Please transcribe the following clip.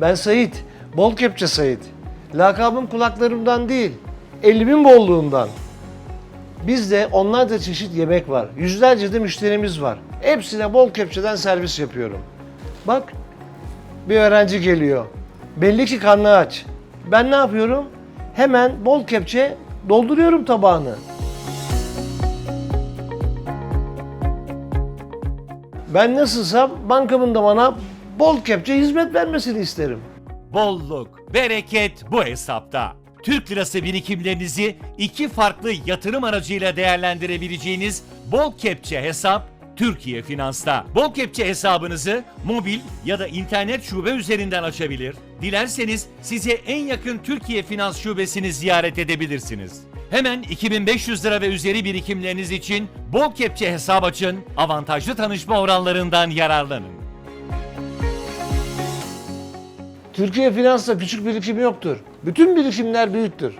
Ben Sait, bol kepçe Sait. Lakabım kulaklarımdan değil, elimin bolluğundan. Bizde onlarca çeşit yemek var. Yüzlerce de müşterimiz var. Hepsine bol kepçeden servis yapıyorum. Bak, bir öğrenci geliyor. Belli ki karnı aç. Ben ne yapıyorum? Hemen bol kepçe dolduruyorum tabağını. Ben nasılsam bankamın da bana bol kepçe hizmet vermesini isterim. Bolluk, bereket bu hesapta. Türk lirası birikimlerinizi iki farklı yatırım aracıyla değerlendirebileceğiniz bol kepçe hesap Türkiye Finans'ta. Bol kepçe hesabınızı mobil ya da internet şube üzerinden açabilir. Dilerseniz size en yakın Türkiye Finans şubesini ziyaret edebilirsiniz. Hemen 2500 lira ve üzeri birikimleriniz için bol kepçe hesap açın, avantajlı tanışma oranlarından yararlanın. Türkiye Finans'ta küçük birikim yoktur. Bütün birikimler büyüktür.